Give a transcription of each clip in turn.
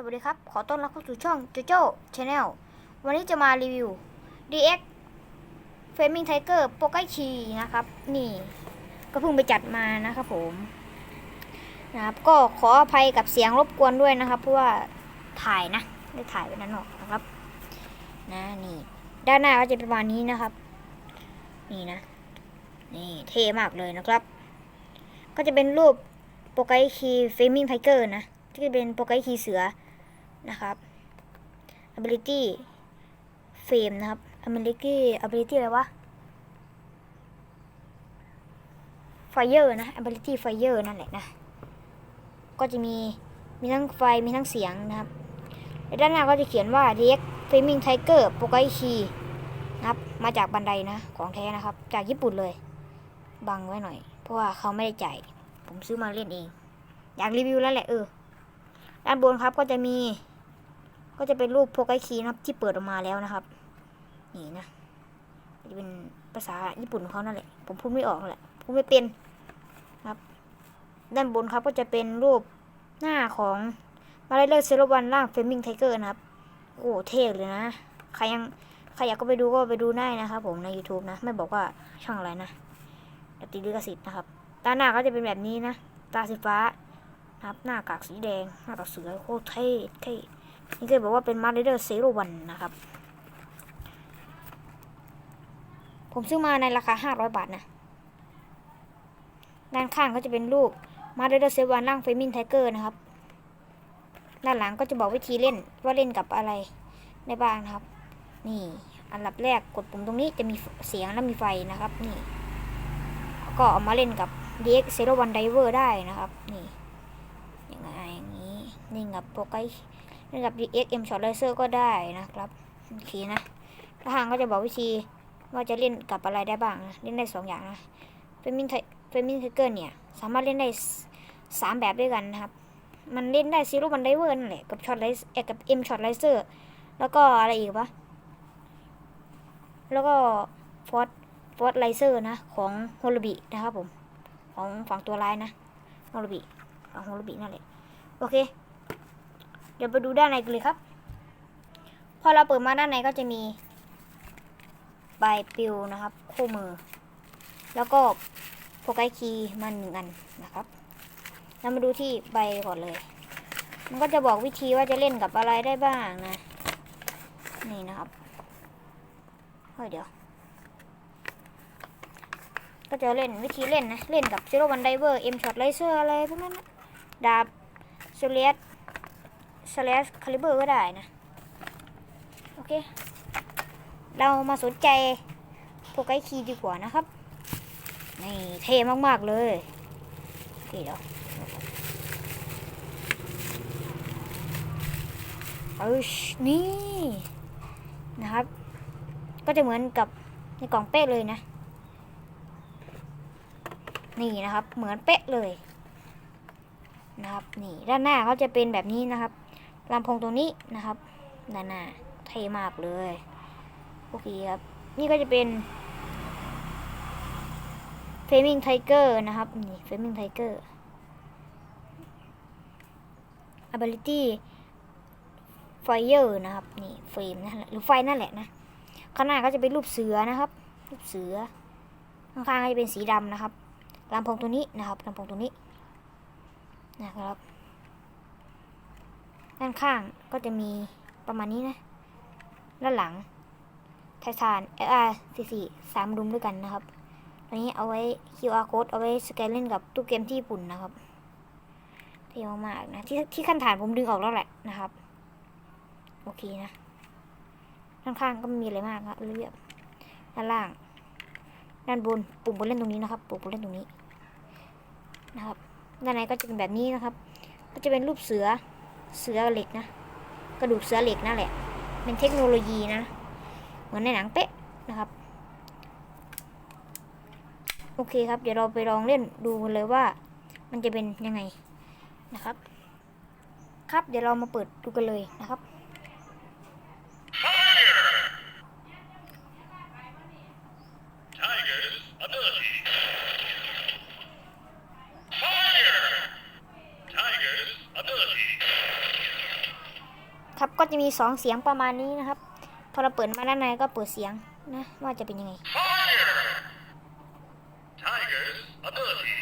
สวัสดีครับ ขอต้อนรับเข้าสู่ช่องโจโจ้ชาแนลวันนี้จะมารีวิว DX Flaming Tiger โปกไกชีนะครับ นี่ก็เพิ่งไปจัดมานะครับผมนะครับ ก็ขออภัยกับเสียงรบกวนด้วยนะครับ เพราะว่าถ่ายนะ ได้ถ่ายไว้นั้นหรอกนะครับ นะนี่ ด้านหน้าก็จะเป็นประมาณนี้นะครับ นี่นะ นี่เท่มากเลยนะครับ ก็จะเป็นรูปโปไกชีเฟมิงไทเกอร์นะที่เป็นโปไกคีเสือ นะครับ ability frame นะครับ ability ability อะไรวะ fire นะ ability fire นั่นแหละนะ ก็จะมี มีทั้งไฟ มีทั้งเสียงนะครับด้านหน้าก็จะเขียนว่า DX Flaming Tiger โปรไกคีนะครับ มาจากบันไดนะ ของแท้นะครับ จากญี่ปุ่นเลย บังไว้หน่อย เพราะว่าเขาไม่ได้จ่าย ผมซื้อมาเล่นเอง อยากรีวิวแล้วแหละเออ ด้านบนครับก็จะมี ก็จะเป็นรูปโปไกคีนะครับ ที่เปิดออกมาแล้วนะครับ นี่นะจะเป็นภาษาญี่ปุ่นของเขานั่นแหละ ผมพูดไม่ออกแหละพูดไม่เป็นครับ ด้านบนครับก็จะเป็นรูปหน้าของมาเลอร์เซโรวันล่างเฟมิงไทเกอร์นะครับ โอ้เท่เลยนะ ใครยังใครอยากก็ไปดูก็ไปดูได้นะครับผมใน YouTube นะ ไม่บอกว่าช่องอะไรนะแต่ติดลิขสิทธิ์นะครับด้าหน้าก็จะเป็นแบบนี้นะ ตาสีฟ้านะครับ หน้ากากสีแดง หน้ากากเสือโคตรเท่เท่ นี่เคยบอกว่าเป็นมาร์เดอร์เซโรวันนะครับ ผมซื้อมาในราคา 500 บาทนะ ด้านข้างก็จะเป็นรูปมาร์เดอร์เซวันร่างเฟมินไทเกอร์นะครับ ด้านหลังก็จะบอกวิธีเล่นว่าเล่นกับอะไรได้บ้างนะครับ นี่อันดับแรกกดปุ่มตรงนี้จะมีเสียงและมีไฟนะครับ นี่ ก็เอามาเล่นกับ DX Zero One Diver ได้นะครับ นี่อย่างไงอย่างนี้นี่กับโปรไก นี่กับ DXM Shot Laser ก็ได้นะครับโอเคนะถ้าหางก็จะบอกวิธีว่าจะเล่นกับอะไรได้บ้างนะเล่นได้สองอย่างนะเฟมินไทเฟมินไทเกอร์เนี่ย สามารถเล่นได้สามแบบด้วยกันนะครับ มันเล่นได้ซีโร่บันไดเวอร์นั่นแหละกับช็อตไลซ์เอกับ M Shot Laser แล้วก็อะไรอีกวะแล้วก็ฟอร์ดฟอร์ดไลเซอร์นะ ของโฮลบินะครับผม ของฝั่งตัวร้ายนะโฮลบิของโฮลบินั่นแหละ โอเค เดี๋ยวไปดูด้านในกันเลยครับ พอเราเปิดมาด้านในก็จะมีใบปลิวนะครับ คู่มือ แล้วก็โฟกัสคีย์มันหนึ่งอันนะครับเรามาดูที่ใบก่อนเลย มันก็จะบอกวิธีว่าจะเล่นกับอะไรได้บ้างนะ นี่นะครับเฮ้ยเดี๋ยว ก็จะเล่นวิธีเล่นนะ เล่นกับ Zero One Diver M Shot Laser อะไรพวกนั้นนะดาบโซเลียส สเลสคาลิเบอร์ก็ได้นะ โอเค เรามาสนใจโปรไกคีดีกว่านะครับ นี่เท่มากๆเลยโอเคเดี๋ยวเออนี่ นะครับ ก็จะเหมือนกับในกล่องเป๊ะเลยนะ นี่นะครับ เหมือนเป๊ะเลยนะครับ นี่ ด้านหน้าเขาจะเป็นแบบนี้นะครับ ลำโพงตรงนี้นะครับด้านหน้าเท่มากเลยโอเคครับ นี่ก็จะเป็น Flaming Tiger นะครับนี่ Flaming Tiger Ability Fire นะครับนี่เฟรมนั่นแหละหรือไฟนั่นแหละนะข้างหน้าก็จะเป็นรูปเสือนะครับรูปเสือข้างๆก็จะเป็นสีดำนะครับลำโพงตัวนี้นะครับลำโพงตัวนี้นะครับ ด้านข้างก็จะมีประมาณนี้นะ ด้านหลัง ไททาน LR 44สามดุมด้วยกันนะครับอันนี้เอาไว้ QR code เอาไว้สแกนเล่นกับตู้เกมที่ญี่ปุ่นนะครับเท่มากนะ ที่ที่ขั้นฐานผมดึงออกแล้วแหละนะครับ โอเคนะ ด้านข้างก็ม่มีอะไรมากครับเรียบด้านล่าง ด้านบนปุ่มบนเล่นตรงนี้นะครับ ปุ่มบนเล่นตรงนี้นะครับ ด้านในก็จะเป็นแบบนี้นะครับ ก็จะเป็นรูปเสือ เสือเหล็กนะ กระดูกเสือเหล็กนั่นแหละ เป็นเทคโนโลยีนะ เหมือนในหนังเป๊ะนะครับ โอเคครับ เดี๋ยวเราไปลองเล่นดูกันเลยว่า มันจะเป็นยังไงนะครับ ครับ เดี๋ยวเรามาเปิดดูกันเลยนะครับ Tiger's ability. Fire! Tiger's ability. ครับ ก็จะมีสองเสียงประมาณนี้นะครับ พอเราเปิดมาด้านในก็เปิดเสียงนะว่าจะเป็นยังไง Tiger's ability.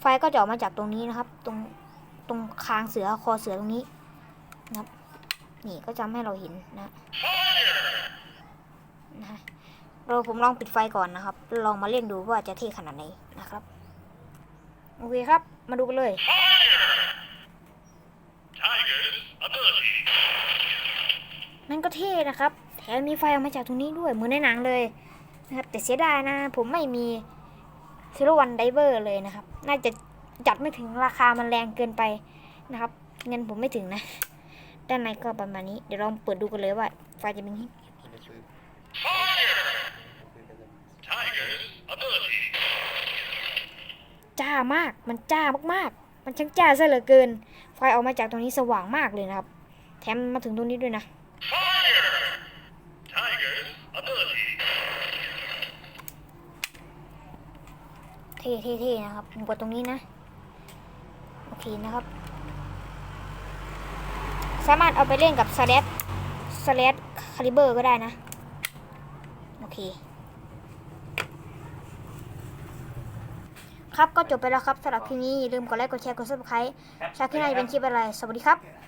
ไฟก็จะออกมาจากตรงนี้นะครับ ตรงตรงคางเสือคอเสือตรงนี้นะครับนี่ก็จะทำให้เราเห็นนะนะเราผมลองปิดไฟก่อนนะครับ ลองมาเล่นดูว่าจะเท่ขนาดไหนนะครับ โอเคครับ มาดูกันเลย Tiger's ability. นั่นก็เท่นะครับ แถมมีไฟออกมาจากตรงนี้ด้วยเหมือนในหนังเลยนะครับ แต่เสียดายนะ ผมไม่มีซิลวันไดเวอร์เลยนะครับ น่าจะจัดไม่ถึงราคามันแรงเกินไปนะครับ เงินผมไม่ถึงนะ ด้านในก็ประมาณนี้ เดี๋ยวลองเปิดดูกันเลยว่า ไฟจะเป็นยังไงจ้ามาก มันจ้ามากๆ มันช่างจ้าซะเหลือเกิน ไฟออกมาจากตรงนี้สว่างมากเลยนะครับ แถมมาถึงตรงนี้ด้วยนะ Tiger's ability. เท่เท่เท่นะครับผมกดตรงนี้นะ โอเคนะครับ สามารถเอาไปเล่นกับสเลดสเลดคาลิเบอร์ก็ได้นะ โอเค ครับก็จบไปแล้วครับสำหรับคลิปนี้อย่าลืมกดไลค์กดแชร์กด subscribe ชาคลิปหน้าจะเป็นคลิปอะไร สวัสดีครับ